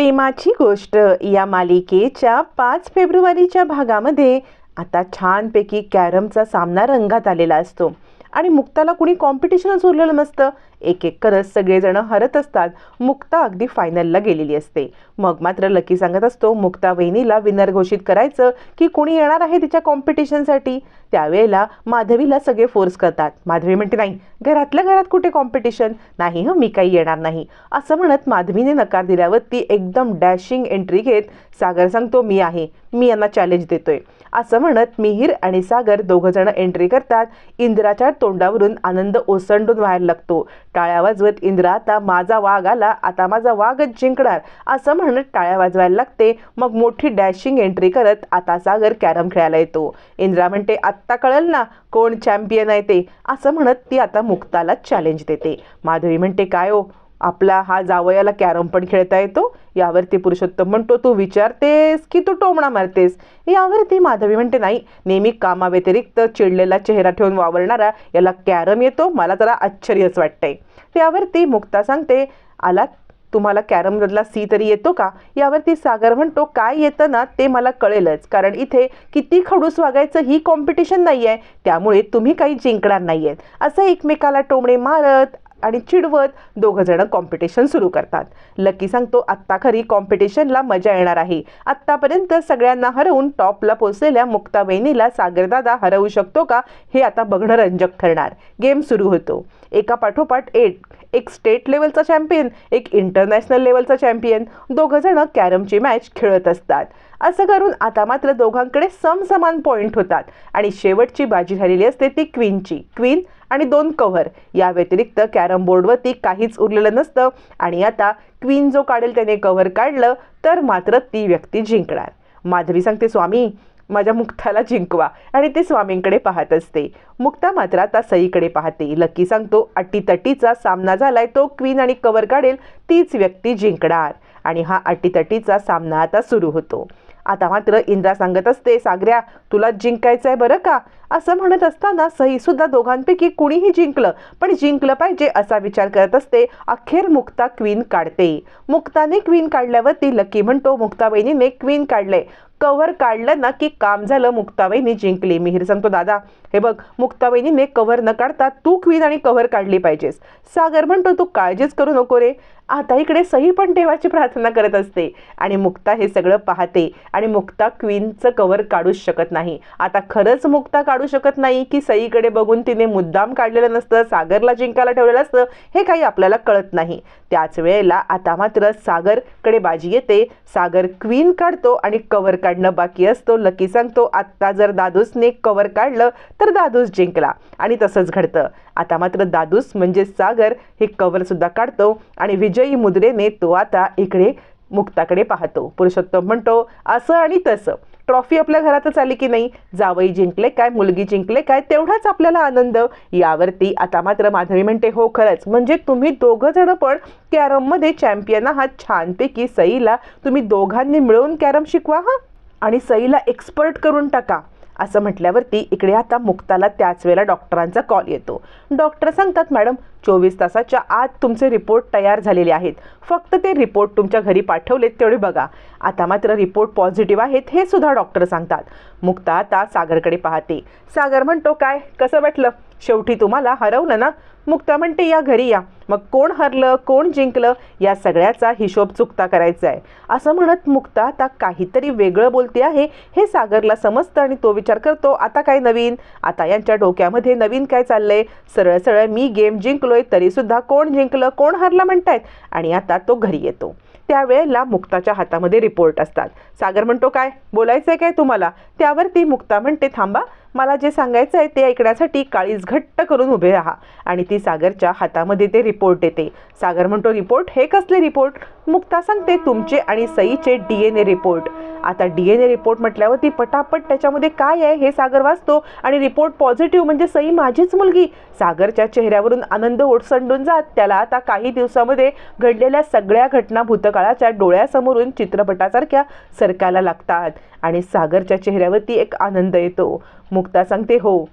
प्रेमाची गोष्ट. या मालिकेच्या पाच फेब्रुवारीच्या भागामध्ये आता छानपैकी कॅरमचा सामना रंगात आलेला असतो. आणि मुक्ताला कुणी कॉम्पिटिशनच उरलेलं नसतं. एक एक करत सगळेजण हरत असतात. मुक्ता अगदी फायनलला गेलेली असते. मग मात्र लकी सांगत असतो मुक्ता वहिनीला विनर घोषित करायचं की कुणी येणार आहे तिच्या कॉम्पिटिशनसाठी त्यावेळेला माधवीला सगळे फोर्स करतात. माधवी म्हणते नाही घरातल्या घरात कुठे कॉम्पिटिशन नाही हं मी काही येणार नाही. असं म्हणत माधवीने नकार दिल्यावर ती एकदम डॅशिंग एंट्री घेत सागर सांगतो मी आहे. मी यांना चॅलेंज देतोय. असं म्हणत मिहीर आणि सागर दोघंजण एंट्री करतात. इंदिराच्या तोंडावरून आनंद ओसंडून व्हायला लागतो. टाळ्या वाजवत इंदिरा आता माझा वाघ आला. आता माझा वाघच जिंकणार. असं म्हणत टाळ्या वाजवायला लागते. मग मोठी डॅशिंग एंट्री करत आता सागर कॅरम खेळायला येतो. इंदिरा म्हणते आत्ता कळल ना कोण चॅम्पियन आहे ते. असं म्हणत ती आता मुक्ताला चॅलेंज देते. माधवी म्हणते काय हो? आपला हा जावयाला कॅरम पण खेळता येतो. यावरती पुरुषोत्तम म्हणतो तू विचारतेस की तू टोमणा मारतेस? यावरती माधवी म्हणते नाही नेहमी कामाव्यतिरिक्त चिडलेला चेहरा ठेवून वावरणारा याला कॅरम येतो. मला जरा आश्चर्यच वाटतंय. त्यावरती मुक्ता सांगते आला तुम्हाला कॅरममधला सी तरी येतो का? यावरती सागर म्हणतो काय येतं ना ते मला कळेलच. कारण इथे किती खडूस वागायचं ही कॉम्पिटिशन नाही आहे त्यामुळे तुम्ही काही जिंकणार नाही आहेत असं एकमेकाला टोमणे मारत आणि चिडवत दोघं जण कॉम्पिटिशन सुरू करतात. लकी सांगतो आत्ता खरी कॉम्पिटिशनला मजा येणार आहे. आत्तापर्यंत सगळ्यांना हरवून टॉपला पोचलेल्या मुक्ता वहिनीला सागरदादा हरवू शकतो का हे आता बघणं रंजक ठरणार. गेम सुरू होतो. एका पाठोपाठ एट एक स्टेट लेवलचा चॅम्पियन एक इंटरनॅशनल लेवलचा चॅम्पियन दोघं जण कॅरमची मॅच खेळत असतात. असं करून आता मात्र दोघांकडे समसमान पॉईंट होतात. आणि शेवटची बाजी झालेली असते ती क्वीनची क्वीन आणि दोन कव्हर. या व्यतिरिक्त कॅरम बोर्डवरती काहीच उरलेलं नसतं. आणि आता क्वीन जो काढेल त्याने कव्हर काढलं तर मात्र ती व्यक्ती जिंकणार. माधवी सांगते स्वामी माझ्या मुक्ताला जिंकवा. आणि ते स्वामींकडे पाहत असते. मुक्ता मात्र आता सईकडे पाहते. लकी सांगतो अटीतटीचा सामना झालाय तो क्वीन आणि कव्हर काढेल तीच व्यक्ती जिंकणार. आणि हा अटीतटीचा सामना आता सुरू होतो. आता मात्र इंद्रा सांगत असते सागऱ्या तुला जिंकायचं आहे बरं का? असं म्हणत असताना सही सुद्धा दोघांपैकी कुणीही जिंकलं पण जिंकलं पाहिजे असा विचार करत असते अखेर मुक्ता क्वीन काढते. मुक्ताने क्वीन काढल्यावर ती लकी म्हणतो मुक्ता बहिणीने क्वीन काढले कव्हर काढलं ना की काम झालं मुक्ताबाईनी जिंकली. मिहीर सांगतो दादा हे बघ मुक्ताबाईनीने कव्हर न काढता तू क्वीन आणि कव्हर काढली पाहिजेस. सागर म्हणतो तू काळजीच करू नको रे. आता इकडे सही पण देवाची प्रार्थना करत असते. आणि मुक्ता हे सगळं पाहते. आणि मुक्ता क्वीनचं कव्हर काढूच शकत नाही. आता खरंच मुक्ता काढू शकत नाही की सईकडे बघून तिने मुद्दाम काढलेलं नसतं सागरला जिंकायला ठेवलेलं असतं हे काही आपल्याला कळत नाही. त्याच वेळेला आता मात्र सागरकडे बाजी येते. सागर क्वीन काढतो आणि कवर काढणं बाकी असतो. लकी सांगतो आत्ता जर दादूसने कव्हर काढलं तर दादूस जिंकला. आणि तसंच घडतं. आता मात्र दादूस म्हणजे सागर हे कवरसुद्धा काढतो. आणि विजय मुद्रेने तो आता इकडे मुक्ताकडे पाहतो. पुरुषोत्तम म्हणतो असं आणि तसं. ट्रॉफी आपल्या घरातच आली की नाही? जावई जिंकले काय? मुलगी जिंकले काय? तेवढाच आपल्याला आनंद. यावरती आता मात्र माधवी म्हणते हो खरंच. म्हणजे तुम्ही दोघं जण पण कॅरममध्ये चॅम्पियन आहात. छानपैकी सईला तुम्ही दोघांनी मिळून कॅरम शिकवा हा. आणि सईला एक्सपर्ट करून टाका. असं म्हटल्यावरती इकडे आता मुक्ताला त्याच वेळेला डॉक्टरांचा कॉल येतो. डॉक्टर सांगतात मॅडम चोवीस तासाच्या आत तुमचे रिपोर्ट तयार झालेले आहेत. फक्त ते रिपोर्ट तुमच्या घरी पाठवलेत तेवढे बघा. आता मात्र रिपोर्ट पॉझिटिव्ह आहेत हे सुद्धा डॉक्टर सांगतात. मुक्ता आता सागरकडे पाहते. सागर म्हणतो काय? कसं वाटलं? शेवटी तुम्हाला हरवलं ना? मुक्ता म्हणते या घरी या. मग कोण हरलं कोण जिंकलं या सगळ्याचा हिशोब चुकता करायचा आहे असं म्हणत मुक्ता आता काहीतरी वेगळं बोलते आहे. हे सागरला समजतं आणि तो विचार करतो आता काय नवीन? आता यांच्या डोक्यामध्ये नवीन काय चाललंय? सरळ सरळ मी गेम जिंकलोय तरीसुद्धा कोण जिंकलं कोण हरलं म्हणतायत? आणि आता तो घरी येतो. त्यावेळेला मुक्ताच्या हातामध्ये रिपोर्ट असतात. सागर म्हणतो काय? बोलायचं आहे काय तुम्हाला? त्यावरती मुक्ता म्हणते थांबा मला जे सांगायचं आहे ते ऐकण्यासाठी काळीज घट्ट करून उभे राहा. आणि ती सागरच्या हातामध्ये ते रिपोर्ट येते सागर म्हणतो रिपोर्ट? हे कसले रिपोर्ट? मुक्ता सांगते तुमचे आणि सईचे डी एन ए रिपोर्ट. आता डी एन ए रिपोर्ट म्हटल्यावर ती पटापट त्याच्यामध्ये काय आहे हे सागर वाचतो आणि रिपोर्ट पॉझिटिव्ह म्हणजे सई माझीच मुलगी. सागरच्या चेहऱ्यावरून आनंद ओटसंडून जात त्याला आता काही दिवसामध्ये घडलेल्या सगळ्या घटना भूतकाळाच्या डोळ्यासमोरून चित्रपटासारख्या सरकायला लागतात आणि सागरच्या चेहऱ्यावरती एक आनंद येतो. मुक्ता सांगते हो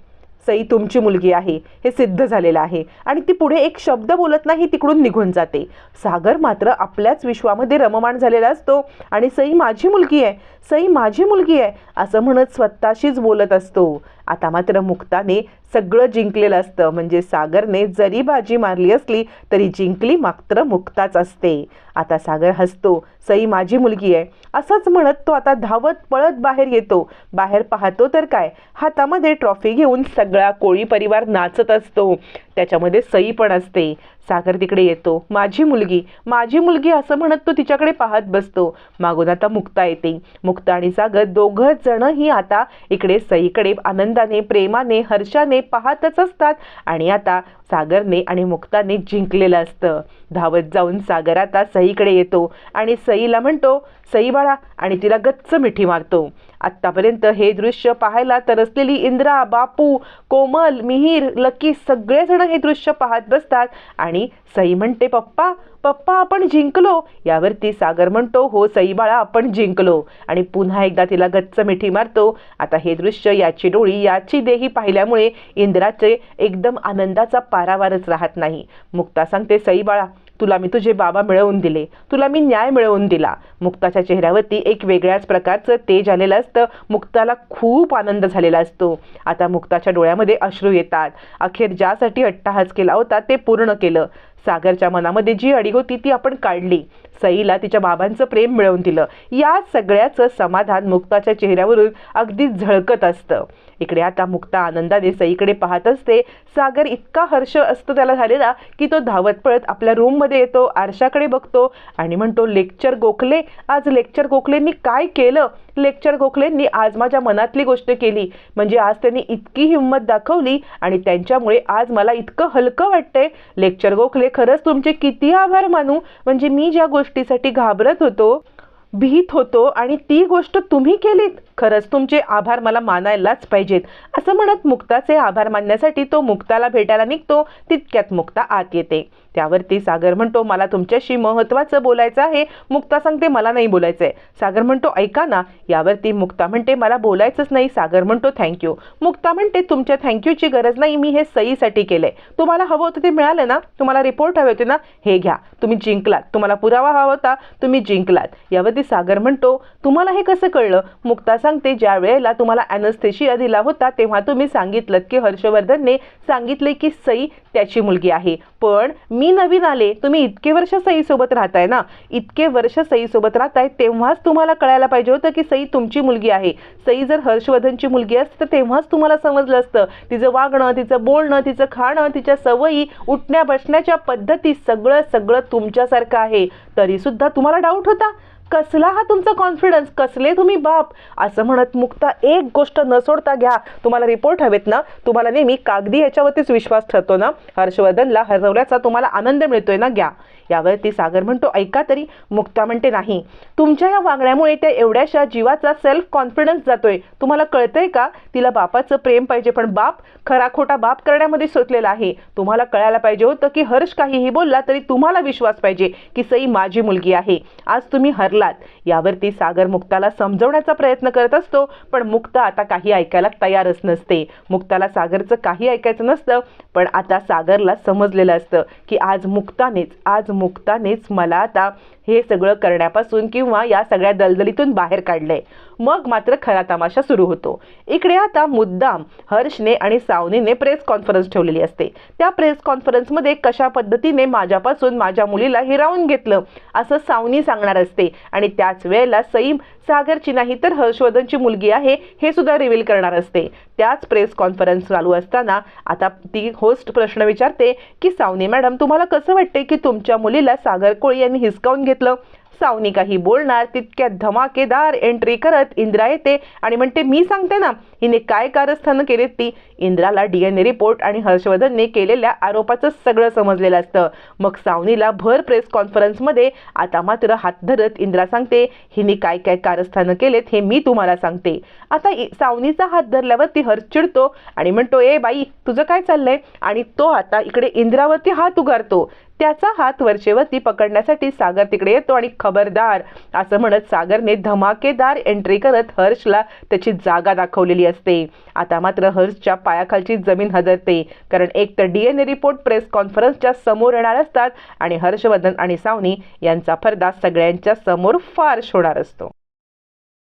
सई तुमची मुलगी आहे हे सिद्ध झालेलं आहे. आणि ती पुढे एक शब्द बोलत नाही तिकडून निघून जाते. सागर मात्र आपल्याच विश्वामध्ये रममाण झालेला असतो आणि सई माझी मुलगी आहे सई माझी मुलगी आहे असं म्हणत स्वतःशीच बोलत असतो. आता मात्र मुक्ताने सगळं जिंकलेलं असतं. म्हणजे सागरने जरी बाजी मारली असली तरी जिंकली मात्र मुक्ताच असते. आता सागर हसतो सई माझी मुलगी आहे. असंच म्हणत तो आता धावत पळत बाहेर येतो. बाहेर पाहतो तर काय? हातामध्ये ट्रॉफी घेऊन सगळा कोळी परिवार नाचत असतो. त्याच्यामध्ये सई पण असते. सागर तिकडे येतो. माझी मुलगी माझी मुलगी असं म्हणत तो तिच्याकडे पाहत बसतो. मागून आता मुक्ता येते. मुक्ता आणि सागर दोघं जणही आता इकडे सईकडे आनंदाने प्रेमाने हर्षाने पाहतच असतात. आणि आता सागरने आणि मुक्ताने जिंकलेलं असतं. धावत जाऊन सागर आता सईकडे येतो आणि सईला म्हणतो सई बाळा आणि तिला गच्च मिठी मारतो. आत्तापर्यंत हे दृश्य पाहायला तर असलेली इंद्रा बापू कोमल मिहीर लकी सगळेजण हे दृश्य पाहत बसतात. आणि सई म्हणते पप्पा पप्पा आपण जिंकलो. यावरती सागर म्हणतो हो सई बाळा आपण जिंकलो. आणि पुन्हा एकदा तिला गच्च मिठी मारतो. आता हे दृश्य याची डोळी याची देही पाहिल्यामुळे इंद्राचे एकदम आनंदाचा पारावारच राहत नाही. मुक्ता सांगते सई बाळा तुला मी तुझे बाबा मिळवून दिले. तुला मी न्याय मिळवून दिला. मुक्ताच्या चेहऱ्यावरती एक वेगळ्याच प्रकारचं तेज आलेलं असतं. मुक्ताला खूप आनंद झालेला असतो. आता मुक्ताच्या डोळ्यामध्ये अश्रू येतात. अखेर ज्यासाठी अट्टाहास केला होता ते पूर्ण केलं. सागरच्या मनामध्ये जी अडी होती ती आपण काढली. सईला तिच्या बाबांचं प्रेम मिळवून दिलं. या सगळ्याचं समाधान मुक्ताच्या चेहऱ्यावरून अगदी झळकत असतं. इकडे आता मुक्ता आनंदाने सईकडे पाहत असते. सागर इतका हर्ष असतो त्याला झालेला की तो धावत पळत आपल्या रूममध्ये येतो आरशाकडे बघतो आणि म्हणतो लेक्चर गोखले आज लेक्चर गोखलेंनी काय केलं? लेक्चर गोखलेंनी आज माझ्या मनातली गोष्ट केली. म्हणजे आज त्यांनी इतकी हिंमत दाखवली आणि त्यांच्यामुळे आज मला इतकं हलकं वाटतंय. लेक्चर गोखले खरंच तुमचे किती आभार मानू? म्हणजे मी ज्या गोष्टीसाठी घाबरत होतो भीत होतो आणि ती गोष्ट तुम्ही केलीत. खरंच तुमचे आभार मला मानायलाच पाहिजेत. असं म्हणत मुक्ताचे आभार मानण्यासाठी तो मुक्ताला भेटायला निघतो तितक्यात मुक्ता आत येते. त्यावरती सागर म्हणतो मला तुमच्याशी महत्त्वाचं बोलायचं आहे. मुक्ता सांगते मला नाही बोलायचं आहे सागर म्हणतो ऐका ना यावरती मुक्ता म्हणते मला बोलायचंच नाही. सागर म्हणतो थँक्यू मुक्ता म्हणते तुमच्या थँक्यूची गरज नाही मी हे सईसाठी केलंय. तुम्हाला हवं होतं ते मिळालं ना? तुम्हाला रिपोर्ट हवे होते ना? हे घ्या. तुम्ही जिंकलात. तुम्हाला पुरावा हवा होता? तुम्ही जिंकलात. यावरती सागर म्हणतो तुम्हाला हे कसं कळलं? मुक्ता सांगते ज्या वेळेला तुम्हाला अॅनस्थेशिया दिला होता तेव्हा तुम्ही सांगितलं की हर्षवर्धनने सांगितले की सई त्याची मुलगी आहे. पण मी नवीन आले तुम्ही इतके वर्ष सईसोबत राहताय ना? इतके वर्ष सईसोबत राहताय तेव्हाच तुम्हाला कळायला पाहिजे होतं की सई तुमची मुलगी आहे. सई जर हर्षवर्धनची मुलगी असते तर तेव्हाच तुम्हाला समजलं असतं. तिचं वागणं तिचं बोलणं तिचं खाणं तिच्या सवयी उठण्या बसण्याच्या पद्धती सगळं सगळं तुमच्यासारखं आहे. तरीसुद्धा तुम्हाला डाऊट होता. कसला हा तुमचा कॉन्फिडन्स कसले तुम्ही बाप? असं म्हणत मुक्ता एक गोष्ट न सोडता घ्या. तुम्हाला रिपोर्ट हवेत ना? तुम्हाला नेहमी कागदी याच्यावरतीच विश्वास ठरतो ना? हर्षवर्धनला हरवल्याचा तुम्हाला आनंद मिळतोय ना? घ्या. यावरती सागर म्हणतो ऐका तरी मुक्ता म्हणते नाही. तुमच्या या वागण्यामुळे त्या एवढ्याशा जीवाचा सेल्फ कॉन्फिडन्स जातोय. तुम्हाला कळतंय का? तिला बापाचं प्रेम पाहिजे पण बाप खरा खोटा बाप करण्यामध्ये सोचलेला आहे. तुम्हाला कळायला पाहिजे होतं की हर्ष काहीही बोलला तरी तुम्हाला विश्वास पाहिजे की सई माझी मुलगी आहे. आज तुम्ही हरलात. यावरती सागर मुक्ताला समजवण्याचा प्रयत्न करत असतो पण मुक्ता आता काही ऐकायला तयारच नसते. मुक्ताला सागरचं काही ऐकायचं नसतं पण आता सागरला समजलेलं असतं की आज मुक्तानेच आज मुक्तानेच मला आता हे सगळं करण्यापासून किंवा या सगळ्या दलदलीतून बाहेर काढलंय. मग मात्र खरा तमाशा सुरू होतो. इकडे आता मुद्दाम हर्षने आणि सावनीने प्रेस कॉन्फरन्स ठेवलेली असते. त्या प्रेस कॉन्फरन्समध्ये कशा पद्धतीने माझ्यापासून माझ्या मुलीला हिरावून घेतलं असं सावनी सांगणार असते. आणि त्याच वेळेला सईम सागरची नाही तर हर्षवर्धनची मुलगी आहे हे सुद्धा रिव्हील करणार असते. त्याच प्रेस कॉन्फरन्स चालू असताना आता ती होस्ट प्रश्न विचारते की सावनी मॅडम तुम्हाला कसं वाटते की तुमच्या मुलीला सागर कोळी यांनी हिसकावून घेतलं सावनी काही बोलणार तितक्या धमाकेदार एंट्री करत इंद्रा येते आणि म्हणते मी सांगते ना हिने काय कारस्थानं केलीत ती? इंद्राला डी एन ए रिपोर्ट आणि हर्षवर्धनने केलेल्या आरोपाचं सगळं समजलेलं असतं. मग सावनीला भर प्रेस कॉन्फरन्समध्ये आता मात्र हात धरत इंद्रा सांगते हिने काय काय कारस्थानं केलेत हे मी तुम्हाला सांगते. आता सावनीचा हात धरल्यावर ती हर्ष चिडतो आणि म्हणतो ए बाई तुझं काय चाललंय? आणि तो आता इकडे इंद्रावरती हात उगारतो. त्याचा हात वरचेवरती पकडण्यासाठी सागर तिकडे येतो आणि खबरदार असं म्हणत सागरने धमाकेदार एंट्री करत हर्षला त्याची जागा दाखवलेली असते. आता मात्र हर्षच्या पायाखालची जमीन हदरते कारण एक तर डीएनए रिपोर्ट प्रेस कॉन्फरन्सच्या समोर येणार असतात आणि हर्षवर्धन आणि सावनी यांचा फरदा सगळ्यांच्या समोर फार्श होणार असतो.